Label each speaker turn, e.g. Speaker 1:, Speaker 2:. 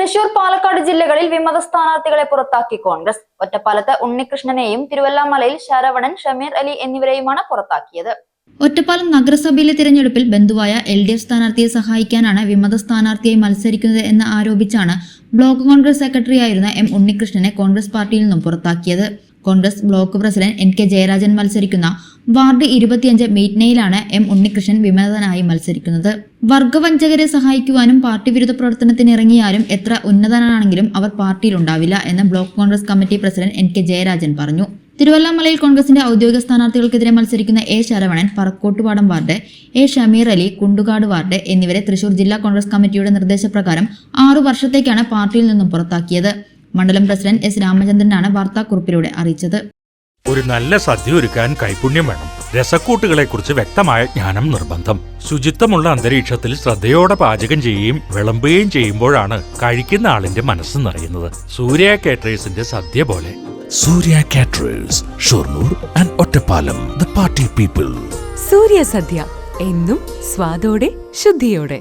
Speaker 1: തൃശൂർ പാലക്കാട് ജില്ലകളിൽ വിമത സ്ഥാനാർത്ഥികളെ പുറത്താക്കി കോൺഗ്രസ്. ഒറ്റപ്പാലത്ത് ഉണ്ണികൃഷ്ണനെയും തിരുവല്ലാമലയിൽ ശരവണൻ ഷമീർ അലി എന്നിവരെയുമാണ് പുറത്താക്കിയത്.
Speaker 2: ഒറ്റപ്പാലം നഗരസഭയിലെ തിരഞ്ഞെടുപ്പിൽ ബന്ധുവായ എൽ ഡി എഫ് സ്ഥാനാർത്ഥിയെ സഹായിക്കാനാണ് വിമത സ്ഥാനാർത്ഥിയായി മത്സരിക്കുന്നത് എന്ന് ആരോപിച്ചാണ് ബ്ലോക്ക് കോൺഗ്രസ് സെക്രട്ടറിയായിരുന്ന എം ഉണ്ണികൃഷ്ണനെ കോൺഗ്രസ് പാർട്ടിയിൽ നിന്നും പുറത്താക്കിയത്. Congress block president N K Jayarajan മത്സരിക്കുന്ന വാർഡ് ഇരുപത്തിയഞ്ച് മീറ്റ്നയിലാണ് എം ഉണ്ണികൃഷ്ണൻ വിമതനായി മത്സരിക്കുന്നത്. വർഗവഞ്ചകരെ സഹായിക്കുവാനും പാർട്ടി വിരുദ്ധ പ്രവർത്തനത്തിന് ഇറങ്ങിയാലും എത്ര ഉന്നതനാണെങ്കിലും അവർ പാർട്ടിയിൽ ഉണ്ടാവില്ല എന്ന് block Congress committee president N K Jayarajan പറഞ്ഞു. തിരുവല്ലാമലയിൽ കോൺഗ്രസിന്റെ ഔദ്യോഗിക സ്ഥാനാർത്ഥികൾക്കെതിരെ മത്സരിക്കുന്ന A Saravanan Parakkottupadam ward A Shameer Ali Kundukad ward എന്നിവരെ തൃശൂർ ജില്ലാ കോൺഗ്രസ് കമ്മിറ്റിയുടെ നിർദ്ദേശപ്രകാരം ആറു വർഷത്തേക്കാണ് പാർട്ടിയിൽ നിന്നും പുറത്താക്കിയത്. മണ്ഡലം പ്രസിഡന്റ് എസ് രാമചന്ദ്രനാണ് വാർത്താക്കുറിപ്പിലൂടെ അറിയിച്ചത്.
Speaker 3: ഒരു നല്ല സദ്യ ഒരുക്കാൻ കൈപുണ്യം വേണം. രസക്കൂട്ടുകളെക്കുറിച്ച് വ്യക്തമായ ജ്ഞാനം നിർബന്ധം. ശുചിത്വമുള്ള അന്തരീക്ഷത്തിൽ ശ്രദ്ധയോടെ പാചകം ചെയ്യുകയും വിളമ്പുകയും ചെയ്യുമ്പോഴാണ് കഴിക്കുന്ന ആളിന്റെ മനസ്സ് നിറയുന്നത്. സൂര്യ കാറ്ററേഴ്സിന്റെ സദ്യ പോലെ.
Speaker 4: Surya caterers Shoranur and Ottapalam the party people.
Speaker 5: Surya സദ്യ എന്നും സ്വാദോടെ ശുദ്ധിയോടെ.